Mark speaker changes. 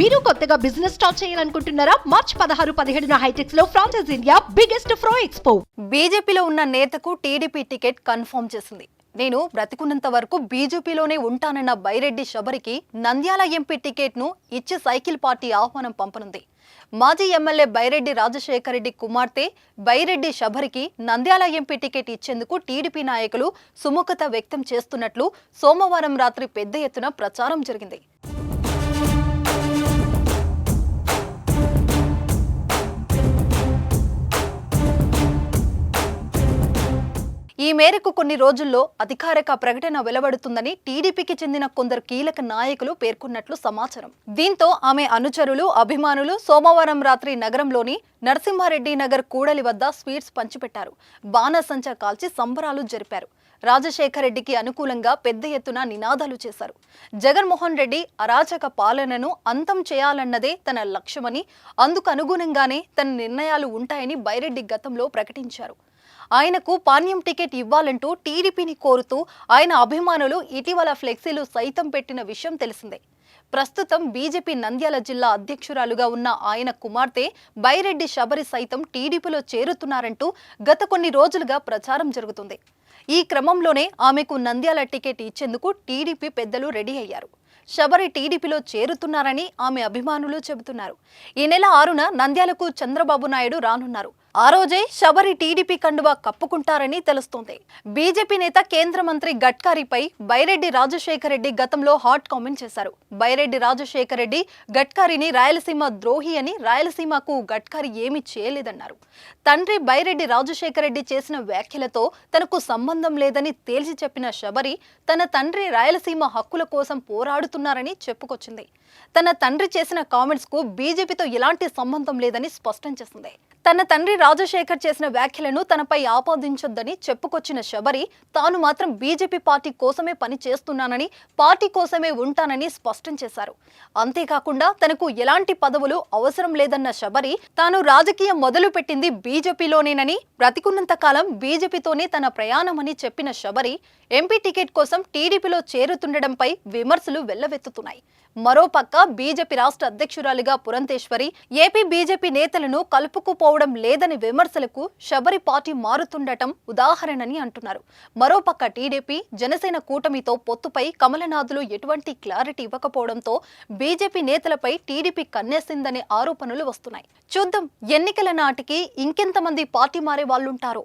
Speaker 1: మీరు కొత్తగా business start చేయాలనుకుంటున్నారా? మార్చ్ పదహారు పదిహేడున హైటెక్స్లో ఫ్రాన్సెస్ ఇండియా బిగ్గెస్ట్ ఫ్రో ఎక్స్పో
Speaker 2: బీజేపీలో ఉన్న నేతకు టీడీపీ టికెట్ కన్ఫర్మ్ చేసింది. నేను బ్రతికున్నంత వరకు బీజేపీలోనే ఉంటానన్న బైరెడ్డి శబరికి నంద్యాల ఎంపీ టికెట్ను ఇచ్చి సైకిల్ పార్టీ ఆహ్వానం పంపనుంది. మాజీ ఎమ్మెల్యే బైరెడ్డి రాజశేఖర రెడ్డి కుమార్తె బైరెడ్డి శబరికి నంద్యాల ఎంపీ టికెట్ ఇచ్చేందుకు టీడీపీ నాయకులు సుముఖత వ్యక్తం చేస్తున్నట్లు సోమవారం రాత్రి పెద్ద ఎత్తున ప్రచారం జరిగింది. ఈ మేరకు కొన్ని రోజుల్లో అధికారిక ప్రకటన వెలువడుతుందని టీడీపీకి చెందిన కొందరు కీలక నాయకులు పేర్కొన్నట్లు సమాచారం. దీంతో ఆమె అనుచరులు అభిమానులు సోమవారం రాత్రి నగరంలోని నరసింహారెడ్డి నగర్ కూడలి వద్ద స్వీట్స్ పంచిపెట్టారు. బాణసంచా కాల్చి సంబరాలు జరిపారు. రాజశేఖర రెడ్డికి అనుకూలంగా పెద్ద ఎత్తున నినాదాలు చేశారు. జగన్మోహన్ రెడ్డి అరాచక పాలనను అంతం చేయాలన్నదే తన లక్ష్యమని అందుకు అనుగుణంగానే తన నిర్ణయాలు ఉంటాయని బైరెడ్డి గతంలో ప్రకటించారు. ఆయనకు పాణ్యం టికెట్ ఇవ్వాలంటూ టీడీపీని కోరుతూ ఆయన అభిమానులు ఇటీవల ఫ్లెక్సీలు సైతం పెట్టిన విషయం తెలిసిందే. ప్రస్తుతం బీజేపీ నంద్యాల జిల్లా అధ్యక్షురాలుగా ఉన్న ఆయన కుమార్తె బైరెడ్డి శబరి సైతం టీడీపీలో చేరుతున్నారంటూ గత కొన్ని రోజులుగా ప్రచారం జరుగుతుంది. ఈ క్రమంలోనే ఆమెకు నంద్యాల టికెట్ ఇచ్చేందుకు టీడీపీ పెద్దలు రెడీ అయ్యారు. శబరి టీడీపీలో చేరుతున్నారని ఆమె అభిమానులు చెబుతున్నారు. ఈ నెల ఆరున నంద్యాలకు చంద్రబాబు నాయుడు రానున్నారు. ఆ రోజే శబరి టీడీపీ కండువా కప్పుకుంటారని తెలుస్తోంది. బీజేపీ నేత కేంద్ర మంత్రి గడ్కరీపై బైరెడ్డి రాజశేఖర రెడ్డి గతంలో హాట్ కామెంట్ చేశారు. బైరెడ్డి రాజశేఖర రెడ్డి గడ్కరీని రాయలసీమ ద్రోహి అని రాయలసీమకు గడ్కరీ ఏమీ చేయలేదన్నారు. తండ్రి బైరెడ్డి రాజశేఖర రెడ్డి చేసిన వ్యాఖ్యలతో తనకు సంబంధం లేదని తేల్చి చెప్పిన శబరి తన తండ్రి రాయలసీమ హక్కుల కోసం పోరాడుతున్నారని చెప్పుకొచ్చింది. తన తండ్రి చేసిన కామెంట్స్కు బీజేపీతో ఎలాంటి సంబంధం లేదని స్పష్టం చేసింది. తన తండ్రి రాజశేఖర్ చేసిన వ్యాఖ్యలను తనపై ఆపాదించొద్దని చెప్పుకొచ్చిన శబరి తాను మాత్రం బీజేపీ పార్టీ కోసమే పని చేస్తున్నానని పార్టీ కోసమే ఉంటానని స్పష్టం చేశారు. అంతేకాకుండా తనకు ఎలాంటి పదవులు అవసరం లేదన్న శబరి తాను రాజకీయం మొదలుపెట్టింది బీజేపీలోనేనని బ్రతికున్నంత కాలం బీజేపీతోనే తన ప్రయాణమని చెప్పిన శబరి ఎంపీ టికెట్ కోసం టీడీపీలో చేరుతుండడంపై విమర్శలు వెల్లవెత్తుతున్నాయి. మరోపక్క బీజేపీ రాష్ట్ర అధ్యక్షురాలిగా పురంధేశ్వరి ఏపీ బీజేపీ నేతలను కలుపుకుపోవడం లేదని లేదని విమర్శలకు శబరి పార్టీ మారుతుండటం ఉదాహరణని అంటున్నారు. మరోపక్క టీడీపీ జనసేన కూటమితో పొత్తుపై కమలనాథులు ఎటువంటి క్లారిటీ ఇవ్వకపోవడంతో బీజేపీ నేతలపై టీడీపీ కన్నేసిందనే ఆరోపణలు వస్తున్నాయి. చూద్దాం ఎన్నికల నాటికి ఇంకెంతమంది పార్టీ మారే వాళ్ళుంటారో?